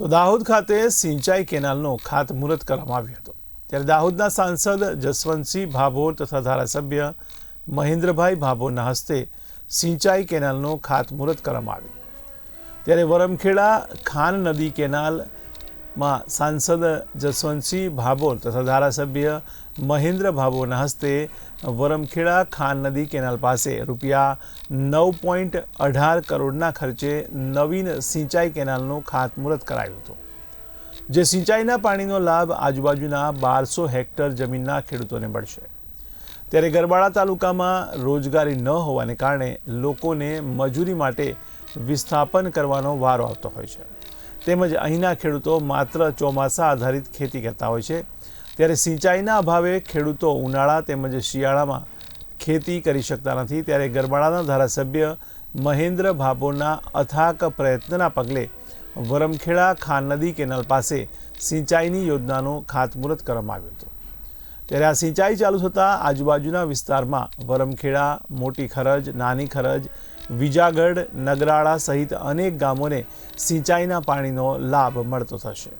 તો દાહોદ ખાતે સિંચાઈ કેનાલનો ખાતમુહૂર્ત કરવામાં આવ્યું હતું. ત્યારે દાહોદના સાંસદ જસવંતસિંહ ભાભોર તથા ધારાસભ્ય મહેન્દ્રભાઈ ભાભોરના હસ્તે સિંચાઈ કેનાલનો ખાતમુહૂર્ત કરવામાં આવ્યું. ત્યારે વરમખેડા ખાન નદી કેનાલમાં સાંસદ જસવંતસિંહ ભાભોર તથા ધારાસભ્ય મહેન્દ્ર ભાભોરના હસ્તે વરમખેડા ખાન નદી કેનાલ પાસે રૂપિયા નવ પોઈન્ટ અઢાર કરોડના ખર્ચે નવીન સિંચાઈ કેનાલનું ખાતમુહૂર્ત કરાયું હતું. જે સિંચાઈના પાણીનો લાભ આજુબાજુના બારસો હેક્ટર જમીનના ખેડૂતોને મળશે. ત્યારે ગરબાડા તાલુકામાં રોજગારી ન હોવાને કારણે લોકોને મજૂરી માટે વિસ્થાપન કરવાનો વારો આવતો હોય છે. તેમજ અહીંના ખેડૂતો માત્ર ચોમાસા આધારિત ખેતી કરતા હોય છે. ત્યારે સિંચાઈના અભાવે ખેડૂતો ઉનાળા તેમજ શિયાળામાં ખેતી કરી શકતા નથી. ત્યારે ગરબાડાના ધારાસભ્ય મહેન્દ્ર ભાભોના અથાક પ્રયત્નના પગલે વરમખેડા ખાન નદી કેનાલ પાસે સિંચાઈની યોજનાનું ખાતમુહૂર્ત કરવામાં આવ્યું હતું. ત્યારે આ સિંચાઈ ચાલુ થતાં આજુબાજુના વિસ્તારમાં વરમખેડા, મોટી ખરજ, નાની ખરજ, વિજાગઢ, નગરાળા સહિત અનેક ગામોને સિંચાઈના પાણીનો લાભ મળતો થશે.